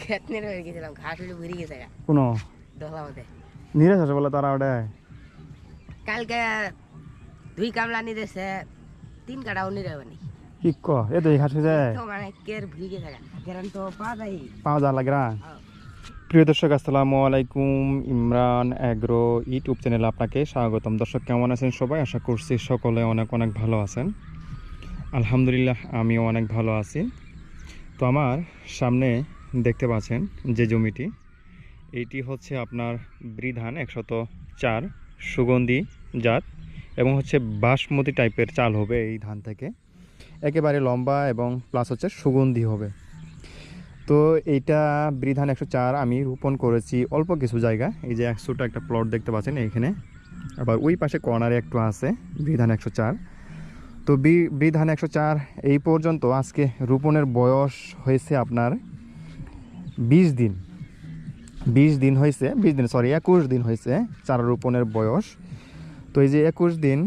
খেত নিয়ে হয়ে গেছিলাম ঘাস হলে ভরে গেছে গা। কোনো? নিরাশ আছে বলে তারা ওটা কালকে দুই কামলা নিয়ে তিন কাটাও নিয়ে কি ক? এ তো এই ঘাস হয়ে যায়। তো মানে কের ভরে গেছে গা। তো পাওয়া যায়। হ্যাঁ। প্রিয় দর্শক আসসালামু আলাইকুম। ইমরান অ্যাগ্রো ইউটিউব চ্যানেলে আপনাকে স্বাগতম। দর্শক কেমন আছেন সবাই? আশা করছি সকলে অনেক অনেক ভালো আছেন। আলহামদুলিল্লাহ আমিও অনেক ভালো আছি। তো আমার সামনে দেখতে পাচ্ছেন যে জমিটি এইটি হচ্ছে আপনার বৃধান একশত চার সুগন্ধি জাত এবং হচ্ছে বাসমতি টাইপের চাল হবে এই ধান থেকে। একেবারে লম্বা এবং প্লাস হচ্ছে সুগন্ধি হবে। তো এইটা বৃধান একশো চার আমি রোপণ করেছি অল্প কিছু জায়গা, এই যে একশোটা একটা প্লট দেখতে পাচ্ছেন এইখানে। আবার ওই পাশে কর্নারে একটু আছে বৃধান একশো চার। তো বি- বৃধান একশো চার এই পর্যন্ত আজকে রোপণের বয়স হয়েছে আপনার বিশ দিন। বিশ দিন হয়েছে বিশ দিন সরি একুশ দিন হয়েছে চারা রোপণের বয়স। তো এই যে একুশ দিন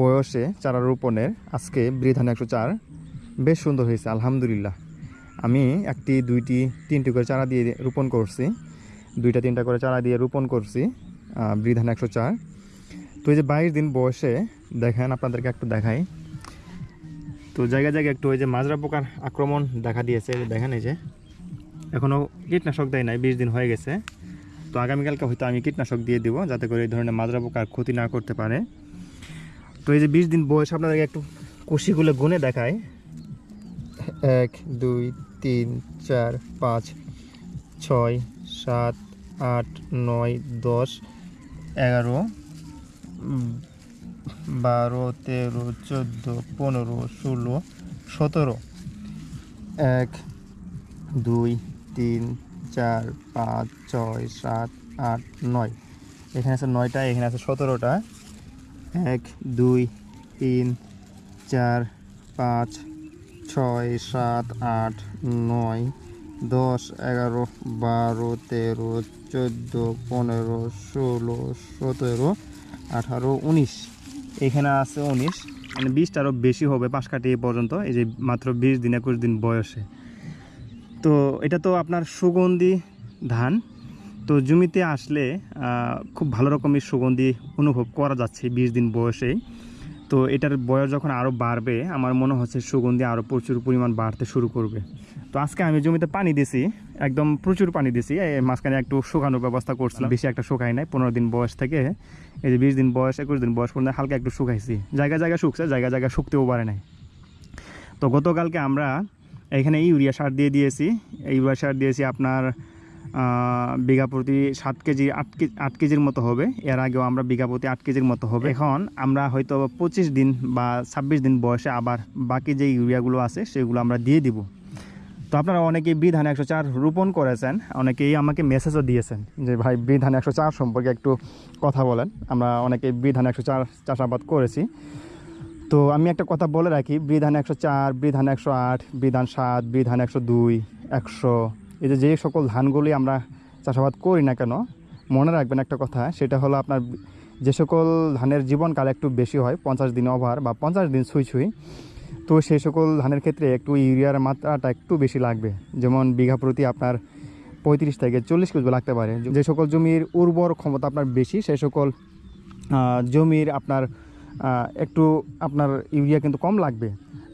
বয়সে চারা রোপণের আজকে বৃধান একশো চার, বেশ সুন্দর হয়েছে আলহামদুলিল্লাহ। আমি একটি, দুইটি, তিনটি করে চারা দিয়ে রোপণ করছি। দুইটা, তিনটা করে চারা দিয়ে রোপণ করছি বৃধান একশো চার। তো এই যে বাইশ দিন বয়সে, দেখেন আপনাদেরকে একটু দেখাই। তো জায়গায় জায়গায় একটু ওই যে মাজরা পোকার আক্রমণ দেখা দিয়েছে, দেখেন এই যে। এখনও কীটনাশক দেয় নাই, বিশ দিন হয়ে গেছে। তো আগামীকালকে হয়তো আমি কীটনাশক দিয়ে দিব, যাতে করে এই ধরনের মাজরা পোকার ক্ষতি না করতে পারে। তো এই যে বিশ দিন বয়স, আপনাদেরকে একটু কুশিগুলো গুনে দেখায় এক, দুই, তিন, চার, পাঁচ, ছয়, সাত, আট, নয়, দশ, এগারো বারো, তেরো, চোদ্দ, পনেরো, ষোলো, সতেরো। এক, দুই তিন, চার, পাঁচ, ছয়, সাত, আট, নয়। এখানে আছে নয়টা, এখানে আছে সতেরোটা। এক, দুই, তিন, চার, পাঁচ, ছয়, সাত, আট, নয়, দশ, এগারো, বারো, তেরো, চোদ্দ, পনেরো, ষোলো, সতেরো, আঠারো, উনিশ। এখানে আছে উনিশ। মানে বিশটারও বেশি হবে পাঁচ কাটি পর্যন্ত। এই যে মাত্র বিশ দিন, একুশ দিন বয়সে। তো এটা তো আপনার সুগন্ধি ধান। তো জমিতে আসলে খুব ভালো রকমের সুগন্ধি অনুভব করা যাচ্ছে বিশ দিন বয়সেই। তো এটার বয়স যখন আরও বাড়বে আমার মনে হচ্ছে সুগন্ধি আরও প্রচুর পরিমাণ বাড়তে শুরু করবে। তো আজকে আমি জমিতে পানি দিছি একদম প্রচুর পানি দিছি এই মাঝখানে একটু শুকানোর ব্যবস্থা করছিলাম। বেশি একটা শুকাই নাই পনেরো দিন বয়স থেকে এই যে বিশ দিন বয়স একুশ দিন বয়স পর্যন্ত হালকা একটু শুকাইছি। জায়গা জায়গা শুকছে জায়গা জায়গা শুকতেও পারে নাই। তো গতকালকে আমরা এখানে ইউরিয়া সার দিয়ে দিয়েছি। ইউরিয়া সার দিয়েছি আপনার বিঘা প্রতি সাত কেজি, আট কেজি আট কেজির মতো হবে। এর আগেও আমরা বিঘা প্রতি আট কেজির মতো হবে। এখন আমরা হয়তো পঁচিশ দিন বা ছাব্বিশ দিন বয়সে আবার বাকি যে ইউরিয়াগুলো আছে, সেগুলো আমরা দিয়ে দিব। তো আপনারা অনেকেই বিধান একশো চার রোপণ করেছেন, অনেকেই আমাকে মেসেজও দিয়েছেন যে, ভাই, বিধান একশো চার সম্পর্কে একটু কথা বলেন। আমরা অনেকে বিধান একশো চার চাষাবাদ করেছি। তো আমি একটা কথা বলে রাখি, বিধান একশো চার, বিধান একশো আট, বিধান সাত, বিধান একশো দুই, একশো, এই যে সকল ধানগুলি আমরা চাষাবাদ করি না কেন, মনে রাখবেন একটা কথা, সেটা হলো আপনার যে সকল ধানের জীবনকাল একটু বেশি হয়, পঞ্চাশ দিন ওভার বা পঞ্চাশ দিন ছুঁই ছুঁই, তো সেই সকল ধানের ক্ষেত্রে একটু ইউরিয়ার মাত্রাটা একটু বেশি লাগবে। যেমন বিঘা প্রতি আপনার পঁয়ত্রিশ থেকে চল্লিশ কেজি লাগতে পারে। যে সকল জমির উর্বর ক্ষমতা আপনার বেশি সেই সকল জমির আপনার একটু আপনার ইউরিয়া কিন্তু কম লাগবে।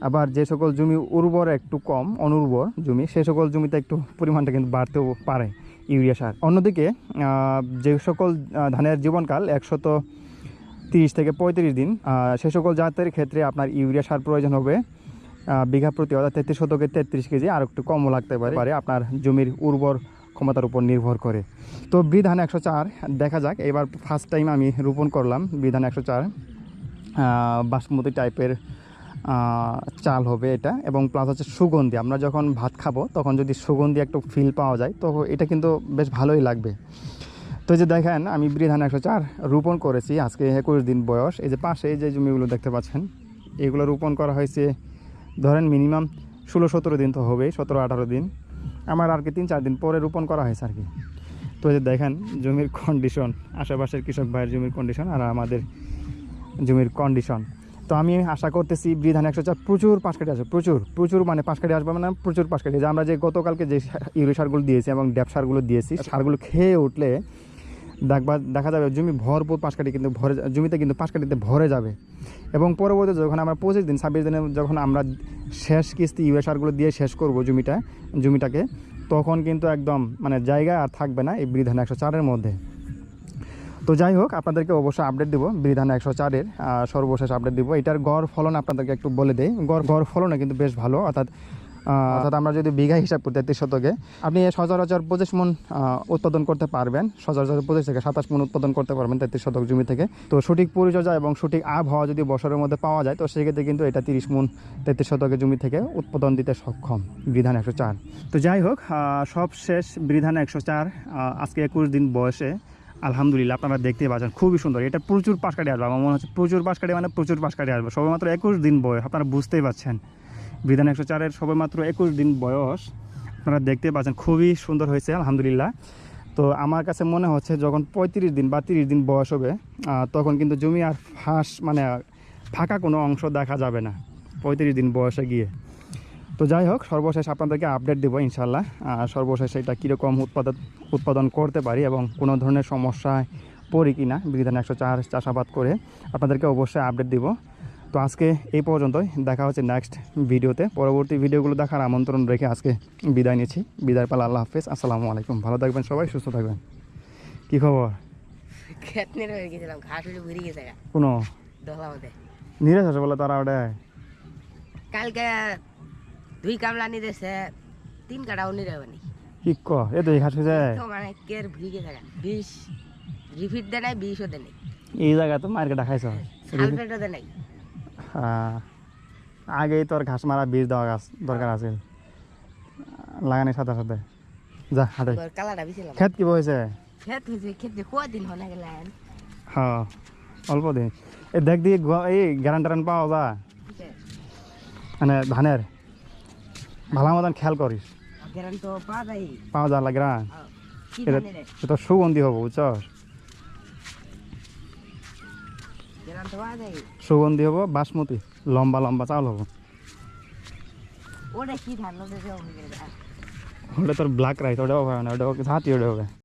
আবার যে সকল জমি উর্বর একটু কম, অনুর্বর জমি সেই সকল জমিতে একটু পরিমাণটা কিন্তু বাড়তেও পারে ইউরিয়া সার। অন্যদিকে যে সকল ধানের জীবনকাল একশত তিরিশ থেকে পঁয়ত্রিশ দিন সে সকল জাতের ক্ষেত্রে আপনার ইউরিয়া সার প্রয়োজন হবে বিঘা প্রতি অর্থাৎ তেত্রিশ শতকে তেত্রিশ কেজি, আর একটু কমও লাগতে পারে আপনার জমির উর্বর ক্ষমতার উপর নির্ভর করে। তো বিধান একশো চার, দেখা যাক, এবার ফার্স্ট টাইম আমি রোপণ করলাম বিধান একশো চার। বাসমতি টাইপের চাল হবে এটা এবং প্লাস হচ্ছে সুগন্ধি। আমরা যখন ভাত খাব, তখন যদি সুগন্ধি একটু ফিল পাওয়া যায়, তো এটা কিন্তু বেশ ভালোই লাগবে। তো যে দেখেন, আমি বৃধান একশো চার রোপণ করেছি, আজকে একুশ দিন বয়স। এই যে পাশে এই যে জমিগুলো দেখতে পাচ্ছেন, এগুলো রোপণ করা হয়েছে, ধরেন মিনিমাম ষোলো সতেরো দিন তো হবেই, সতেরো আঠারো দিন। আমার আর কি তিন চার দিন পরে রোপণ করা হয়েছে আর কি। তো যে দেখেন, জমির কন্ডিশন আশেপাশের কৃষক ভাইয়ের জমির কন্ডিশন আর আমাদের জমির কন্ডিশন তো আমি আশা করতেছি বৃধান একশো চার প্রচুর পাশ কাটি আসবে প্রচুর প্রচুর মানে পাশ কাটি আসবে মানে প্রচুর পাশ কাটি যে আমরা যে গতকালকে যে ইউরিয়া সারগুলো দিয়েছি এবং ড্যাপ সারগুলো দিয়েছি সারগুলো খেয়ে উঠলে দেখবা দেখা যাবে জমি ভরপুর পাশ কাটি কিন্তু ভরে জমিতে কিন্তু পাশ কাটিতে ভরে যাবে। এবং পরবর্তীতে যখন আমরা পঁচিশ দিন ছাব্বিশ দিনে যখন আমরা শেষ কিস্তি ইউরিয়া সারগুলো দিয়ে শেষ করব জমিটা জমিটাকে তখন কিন্তু একদম মানে জায়গা আর থাকবে না এই বৃধান একশো চারের মধ্যে। তো যাই হোক, আপনাদেরকে অবশ্যই আপডেট দিব, বিধান একশো চারের সর্বশেষ আপডেট দিব। এটার গড় ফলন আপনাদেরকে একটু বলে দেই। গড় গড় ফলনে কিন্তু বেশ ভালো, অর্থাৎ অর্থাৎ আমরা যদি বিঘা হিসাব করি তেত্রিশ শতকে, আপনি সচরাচর পঁচিশ মন উৎপাদন করতে পারবেন। সচরাচর পঁচিশ থেকে সাতাশ মন উৎপাদন করতে পারবেন তেত্রিশ শতক জমি থেকে। তো সঠিক পরিচর্যা এবং সঠিক আবহাওয়া যদি বছরের মধ্যে পাওয়া যায়, তো সেক্ষেত্রে কিন্তু এটা তিরিশ মন তেত্রিশ শতকের জমি থেকে উৎপাদন দিতে সক্ষম বিধান একশো চার। তো যাই হোক সবশেষ বিধান একশো চার আজকে একুশ দিন বয়সে আলহামদুলিল্লাহ, আপনারা দেখতে পাচ্ছেন, খুবই সুন্দর। এটা প্রচুর পাশ কাটে আসবে, আমার মনে হচ্ছে প্রচুর পাশ কাটে মানে প্রচুর পাশ কাটে আসবে। সবেমাত্র একুশ দিন বয়স, আপনারা বুঝতেই পারছেন বিধান একশো চারের সবেমাত্র একুশ দিন বয়স, আপনারা দেখতে পাচ্ছেন, খুবই সুন্দর হয়েছে, আলহামদুলিল্লাহ। তো আমার কাছে মনে হচ্ছে যখন পঁয়ত্রিশ দিন বা তিরিশ দিন বয়স হবে তখন কিন্তু জমি আর ফাঁস মানে ফাঁকা কোনো অংশ দেখা যাবে না, পঁয়ত্রিশ দিন বয়সে গিয়ে। তো যাই হোক সর্বশেষ আপনাদেরকে আপডেট দেবো ইনশাল্লাহ আর সর্বশেষ এটা কীরকম উৎপাদন উৎপাদন করতে পারি এবং কোনো ধরনের সমস্যায় পড়ি কি না বিধান একশো চার চাষাবাদ করে আপনাদেরকে অবশ্যই আপডেট দিব। তো আজকে এই পর্যন্তই দেখা হচ্ছে নেক্সট ভিডিওতে পরবর্তী ভিডিওগুলো দেখার আমন্ত্রণ রেখে আজকে বিদায় নিচ্ছি। বিদায় পালা আল্লাহ হাফেজ। আসসালামু আলাইকুম। ভালো থাকবেন সবাই সুস্থ থাকবেন। কী খবর? কোনো? নিরাশ আছে বলে তারা ওটা কালকে দুই কামলা নিয়ে দিয়েছে তিন কাটাও কি ক? এ তো যায়। তো মানে কের ভরে গেছে। বিষ রিফিট দেয় নাই বিষও দেয় নাই। এই জায়গা তো মার্কেট খাইছ? সালফেটও দেয় নাই। হ্যাঁ আগেই তোর ঘাস মারা বীজ দেওয়া গাছ দরকার আছে লাগানি সাথে সাথে। যা হাটে। কালাটা বিছিলাম খেত কি হয়েছে খেত হয়েছে খেত কয় দিন হনে গেলেন হ্যাঁ অল্প দিন। এই দেখ দিয়ে এই গ্যারান ট্যারান পাওয়া যা মানে ধানের। ভালো মতন খেয়াল করিস। পাওয়া যায়। গ্রান কি এটা সুগন্ধি হব বুঝছ সুগন্ধি হব বাসমতি লম্বা লম্বা চাউল হব। ওটা হয়ে তোর ব্ল্যাক রাইস ওটা হবে না ওটা হাতি ওটা হবে।